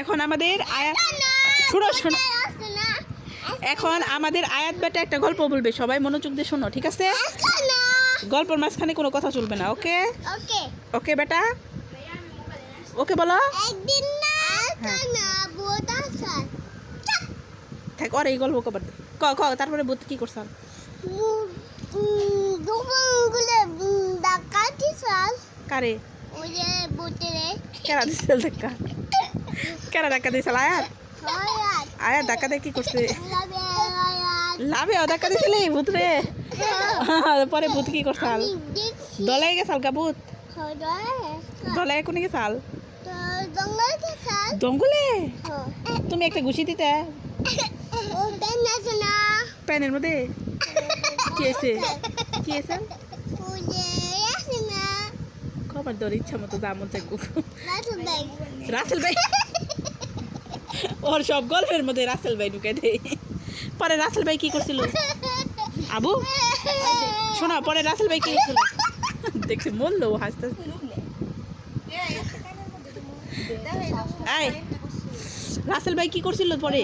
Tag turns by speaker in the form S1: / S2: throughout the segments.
S1: এখন আমাদের আয়াত শোনো শোনো। এখন আমাদের আয়াত বেটা একটা গল্প বলবে সবাই মনোযোগ দিয়ে শোনো ঠিক আছে? গল্পের মাঝখানে কোনো কথা চলবে না ওকে?
S2: ওকে।
S1: ওকে বেটা ওকে বলো।
S2: কানা
S1: থাক ওর এই গল্প কবার। ক ক তারপরে বুত কি করছাল কারে?
S2: ওই যে বুটেরে
S1: কেরা দিছিল ধাক্কা কেরা ধাক্কা দিছিল আয়াত আয়াত ধাক্কা দিয়ে কি করছে? লাভে ধাক্কা দিছিলি ভূত রে। পরে ভূত কি করছাল
S2: আমি দেখছি
S1: দলে গেছাল গা ভূত?
S2: হয়াত
S1: দলে কোনে গেছাল
S2: জঙ্গল? কে
S1: তুমি একটা ঘুষি দিতে? প্যানের মধ্যে? কি আছে কি আছে খবর তোর ইচ্ছা মতো যা মন চাইব রাসেল ভাই। ওর সব গল্পের মধ্যে রাসেল ভাই ঢুকে দেয় পরে রাসেল ভাই কি করছিল? আবু? শোনা পরে রাসেল ভাই কি করছিল? দেখছি মরলো ও হাসতে। হাসতে। রাসেল ভাই কি করছিল পরে?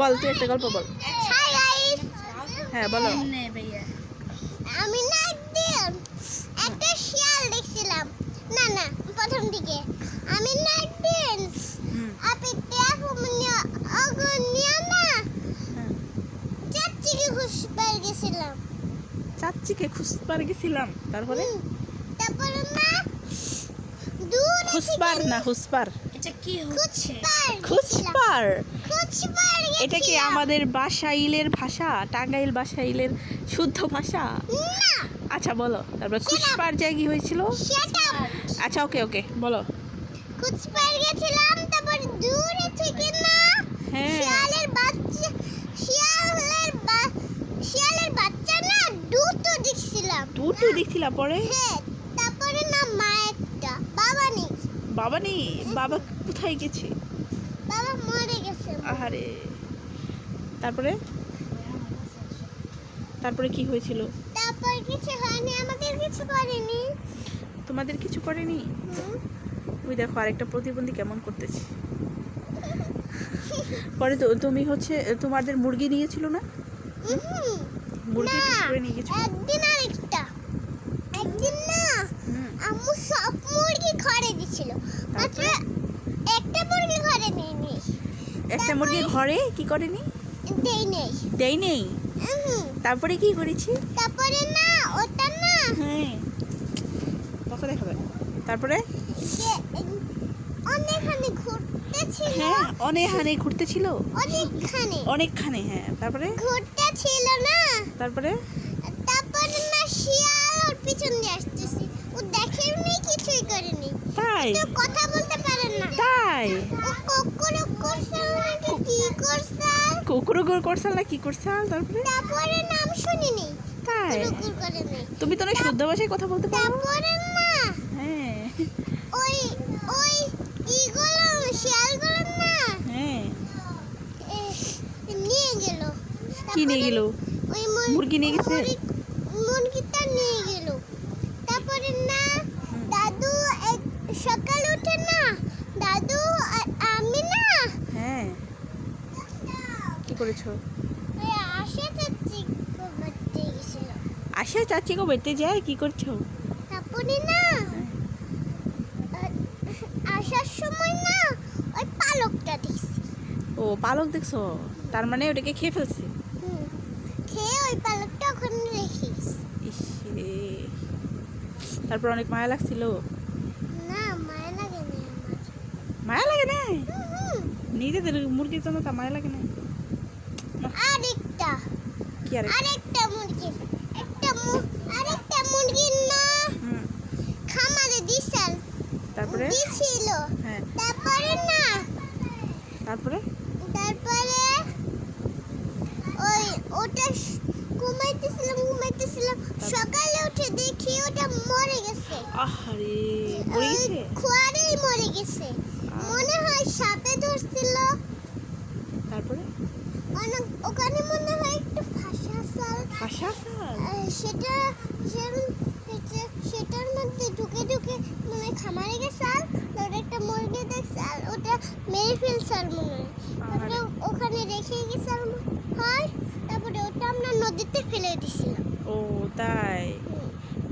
S1: বল তুই একটা গল্প বল। হ্যাঁ বলো।
S2: আমি না একদিন একটা শিয়াল দেখছিলাম। না না প্রথম দিকে। আমি না একদিন আপনি না
S1: চাচ্চিকে
S2: চাচিকে খুশবার গেছিলাম।
S1: চাচ্চিকে খুঁজবার গেছিলাম তারপরে?
S2: তারপরে না
S1: খুঁজবার না হুসবার
S2: খুচবার।
S1: খুঁজবার
S2: খুচবার
S1: এটা কি আমাদের বাসাইলের ভাষা? টাঙ্গাইল বাসাইলের শুদ্ধ ভাষা?
S2: না।
S1: আচ্ছা বলো। তারপর খুশবার জায়গা হয়েছিল?
S2: সেটা
S1: আচ্ছা ওকে ওকে বলো।
S2: খুচবার গেছিলাম তারপর দূরে থেকে না
S1: হ্যাঁ।
S2: শিয়ালের বাচ্চা শিয়ালের শিয়ালের বাচ্চা না দুটো দেখছিলাম।
S1: দুটো দেখছিলাম পরে?
S2: হ্যাঁ তারপরে না মা একটা বাবা নেই
S1: বাবা নেই? বাবা কোথায় গেছে?
S2: বাবা মরে গেছে।
S1: আহারে। তারপরে? তারপরে কি হয়েছিল?
S2: তারপর কিছু হয়নি আমাদের কিছু করেনি।
S1: তোমাদের কিছু করেনি। ওই দেখো আরেকটা প্রতিবন্ধী কেমন করতেছে। পরে তো তুমি হচ্ছে তোমাদের মুরগি নিয়েছিল না। মুরগি করে নিয়ে গেছিল
S2: একদিন আরেকটা। একদিন না আম্মু সব মুরগি ঘরে দিছিল মাত্র একটা মুরগি ঘরে নেই নেই
S1: একটা মুরগি ঘরে? কি করেনি?
S2: দেই নেই।
S1: দেই নেই। তারপরে কি করেছি?
S2: তারপরে না ওটা না।
S1: হ্যাঁ। কত দেখাবে। তারপরে?
S2: অনেকখানি ঘুরতেছিল।
S1: হ্যাঁ হানে ঘুরতেছিল।
S2: অনেকখানি।
S1: অনেকখানে হ্যাঁ। তারপরে?
S2: ঘুরতেছিল না।
S1: তারপরে?
S2: তারপরে না শিয়াল ওর পিছন দিয়ে আসতেছে। ও দেখেনি কিছুই করেনি।
S1: তাই?
S2: তো কথা বলতে পারে না।
S1: তাই?
S2: ও কুকুর করছে নাকি কি
S1: কুকুর গুড় করছাল না কি করছাল তারপরে?
S2: তারপরে নাম শুনিনি।
S1: তাই? তুমি তো না শুদ্ধ ভাষায় কথা বলতে পারো।
S2: তারপরে না
S1: হ্যাঁ।
S2: ওই ওই ইগুলো শিয়ালগুলো না?
S1: হ্যাঁ।
S2: এ, নিয়ে গেল।
S1: কি নিয়ে গেল?
S2: ওই
S1: মুরগি নিয়ে গেছে?
S2: মুরগি- মুরগিটা নিয়ে গেল তারপরে না দাদু এক সকালে উঠে না দাদু আর আমি না
S1: হ্যাঁ কি করেছ?
S2: আশা চাচ্ছি করতে গেছিল
S1: আশা চাচি গো বেতে যায়? কি করছ?
S2: তারপরে না আসার সময় না ওই পালকটা দেখছি।
S1: ও পালক দেখছ? তার মানে ওটাকে খেয়ে ফেলছে?
S2: খেয়ে ওই পালকটা ওখানে রেখিস
S1: ইস রে। তারপর অনেক মায়া লাগছিল?
S2: না মায়া লাগে না
S1: মায়া লাগে না। নিজেদের মুরগির জন্য তা মায়া লাগে না
S2: আরেকটা।
S1: কি আর
S2: আরেকটা মুরগি। একটা আরেকটা মুরগি না।
S1: হুম।
S2: খামারে দিছিল
S1: তারপরে?
S2: দিছিল।
S1: হ্যাঁ।
S2: তারপরে না।
S1: তারপরে?
S2: তারপরে ওই ওটা ঘুমাইতেছিলাম ঘুমাইতেছিলাম সকালে উঠে দেখি ওটা মরে গেছে।
S1: আহারে পড়ে গেছে?
S2: খোয়ারেই মরে গেছে। মনে হয় সাপে ধরছিল।
S1: তারপরে?
S2: মানে ওখানে মনে হয় একটু ভাষা সাল
S1: ভাষা সাল
S2: সেটা সেটার মধ্যে ঢুকে ঢুকে মানে খামারে গেছে আর ওটা একটা মুরগি দেখছে আর ওটা মেরে ফেলছে আর মনে হয়। তারপরে ওখানে রেখে গেছে আর হয় তারপরে ওটা আমরা নদীতে ফেলে দিয়েছিলাম
S1: ও তাই?